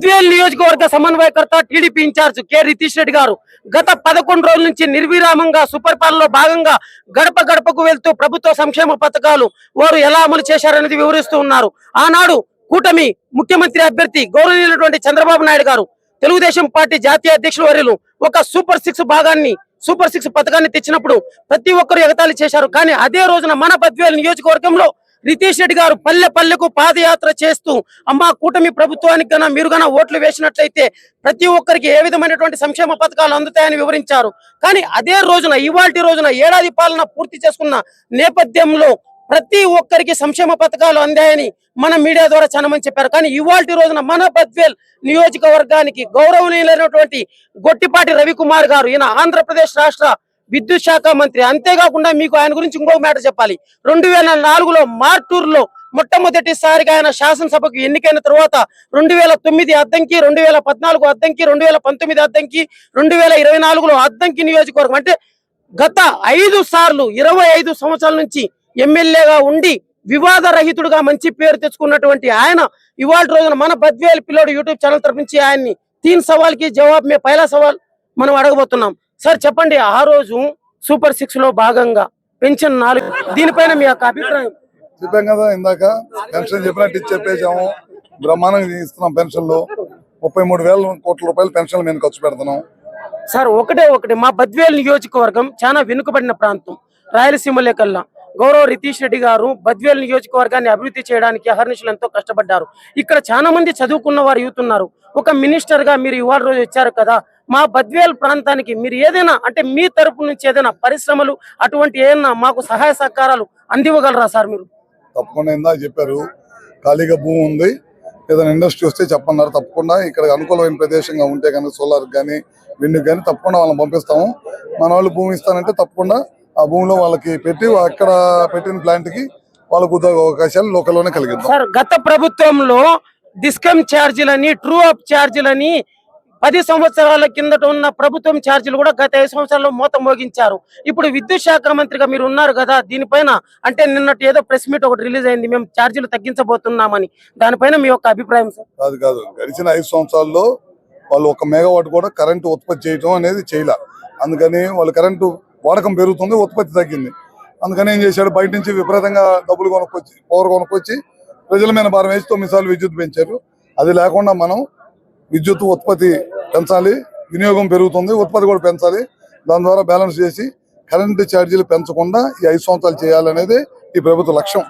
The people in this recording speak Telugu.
బద్వేల్ నియోజకవర్గ సమన్వయకర్త TDP incharge K Ritheesh Reddy garu గత పదకొండు రోజుల నుంచి నిర్విరామంగా సుపరిపాలనలో భాగంగా గడప గడపకు వెళ్తూ ప్రభుత్వ సంక్షేమ పథకాలు వారు ఎలా అమలు చేశారనేది వివరిస్తూ ఉన్నారు. ఆనాడు కూటమి ముఖ్యమంత్రి అభ్యర్థి గౌరవనీయులైనటువంటి చంద్రబాబు నాయుడు గారు తెలుగుదేశం పార్టీ జాతీయ అధ్యక్షుల వర్యులు ఒక సూపర్ సిక్స్ భాగాన్ని సూపర్ సిక్స్ పథకాన్ని తెచ్చినప్పుడు ప్రతి ఒక్కరు ఎగతాళి చేశారు. కానీ అదే రోజున మన పద్వేలు నియోజకవర్గంలో రితీష్ రెడ్డి గారు పల్లె పల్లెకు పాదయాత్ర చేస్తూ అమ్మా కూటమి ప్రభుత్వానికి గన మీరు గన ఓట్లు వేసినట్లయితే ప్రతి ఒక్కరికి ఏ విధమైనటువంటి సంక్షేమ పథకాలు అందుతాయని వివరించారు. కానీ అదే రోజున ఇవాల్టి రోజున ఏడాది పాలన పూర్తి చేసుకున్న నేపథ్యంలో ప్రతి ఒక్కరికి సంక్షేమ పథకాలు అందాయని మన మీడియా ద్వారా చాలా మంది చెప్పారు. కానీ ఇవాల్టి రోజున మన బద్వేల్ నియోజకవర్గానికి గౌరవనీయులైనటువంటి గొట్టిపాటి రవికుమార్ గారు ఈయన ఆంధ్రప్రదేశ్ రాష్ట్ర విద్యుత్ శాఖ మంత్రి. అంతేకాకుండా మీకు ఆయన గురించి ఇంకొక మాట చెప్పాలి. రెండు వేల నాలుగులో మార్టూరులో మొట్టమొదటిసారిగా ఆయన శాసనసభకు ఎన్నికైన తర్వాత రెండు వేల తొమ్మిది అద్దంకి రెండు వేల పద్నాలుగు అద్దంకి రెండు వేల పంతొమ్మిది అద్దంకి రెండు వేల ఇరవై నాలుగులో అద్దంకి నియోజకవర్గం. అంటే గత ఐదు సార్లు ఇరవై ఐదు సంవత్సరాల నుంచి ఎమ్మెల్యేగా ఉండి వివాద రహితుడుగా మంచి పేరు తెచ్చుకున్నటువంటి ఆయన ఇవాళ రోజున మన బద్వేల్ పిల్లడు యూట్యూబ్ ఛానల్ తరపు నుంచి ఆయన్ని తీన్ సవాల్కి మే పైలా సవాల్ మనం అడగబోతున్నాం. సార్ చెప్పండి ఆ రోజు సూపర్ సిక్స్లో భాగంగా పెన్షన్ నాలుగు దీనిపైన మీ యొక్క అభిప్రాయం? చెప్పాం కదా ఇందాక? పెన్షన్ చెప్పినట్టు ఇచ్చి చెప్పేసాము బ్రహ్మాండంగా ఇస్తున్నాం పెన్షన్లు. ముప్పై మూడు వేల కోట్ల రూపాయలు పెన్షన్లు మేము ఖర్చు పెడుతున్నాం. సార్ ఒకటే ఒకటి. మా బద్వేల్ నియోజకవర్గం చాలా వెనుకబడిన ప్రాంతం. రాయలసీమ లేకల్లా. గౌరవ రితీష్ రెడ్డి గారు బద్వేల్ నియోజకవర్గాన్ని అభివృద్ధి చేయడానికి అహర్నిశలు ఎంతో కష్టపడ్డారు. ఇక్కడ చాలా మంది చదువుకున్న వారు యూత్ ఉన్నారు. ఒక మినిస్టర్గా మీరు ఇవాళ రోజు వచ్చారు కదా మా బద్వేల్ ప్రాంతానికి మీరు ఏదైనా అంటే మీ తరపు నుంచి ఏదైనా పరిశ్రమలు అటువంటి ఏదైనా మాకు సహాయ సహకారాలు అందివ్వగలరా సార్ మీరు? తప్పకుండా ఇందా చెప్పారు. ఖాళీగా భూమి ఉంది. ఏదైనా ఇండస్ట్రీ వస్తే చెప్పన్నారు తప్పకుండా ఇక్కడ అనుకూలమైన ప్రదేశంగా ఉంటే కానీ సోలార్ కానీ విండ్ కానీ తప్పకుండా వాళ్ళని పంపిస్తాము. మన వాళ్ళు భూమి ఇస్తానంటే తప్పకుండా ఆ భూమిలో వాళ్ళకి పెట్టి అక్కడ పెట్టిన ప్లాంట్కి వాళ్ళకు ఉద్యోగ అవకాశాలు లోకల్లోనే కలిగిద్దాం. సార్ గత ప్రభుత్వంలో డిస్కమ్ ఛార్జీలని ట్రూ అప్ ఛార్జీలని పది సంవత్సరాల కిందట ఉన్న ప్రభుత్వం ఛార్జీలు కూడా గత ఐదు సంవత్సరాల్లో మూత మోగించారు. ఇప్పుడు విద్యుత్ శాఖ మంత్రిగా మీరు ఉన్నారు కదా దీనిపైన అంటే నిన్నటి ఏదో ప్రెస్ మీట్ ఒకటి రిలీజ్ అయింది మేము ఛార్జీలు తగ్గించబోతున్నామని. దానిపైన మీ యొక్క అభిప్రాయం సార్? కాదు కాదు. గడిచిన ఐదు సంవత్సరాల్లో వాళ్ళు ఒక మెగావాట్ కూడా కరెంటు ఉత్పత్తి చేయడం అనేది చేయలే. అందుకని వాళ్ళు కరెంటు వాడకం పెరుగుతుంది ఉత్పత్తి తగ్గింది. అందుకని ఏం చేశాడు? బయట నుంచి విపరీతంగా డబ్బులు కొనుక్కొచ్చి పవర్ కొనుక్కొచ్చి ప్రజల మీద భారం వేసి తొమ్మిది సార్లు విద్యుత్ పెంచారు. అది లేకుండా మనం విద్యుత్ ఉత్పత్తి పెంచాలి వినియోగం పెరుగుతుంది ఉత్పత్తి కూడా పెంచాలి. దాని ద్వారా బ్యాలెన్స్ చేసి కరెంటు ఛార్జీలు పెంచకుండా ఈ ఐదు సంవత్సరాలు చేయాలనేది ఈ ప్రభుత్వ లక్ష్యం.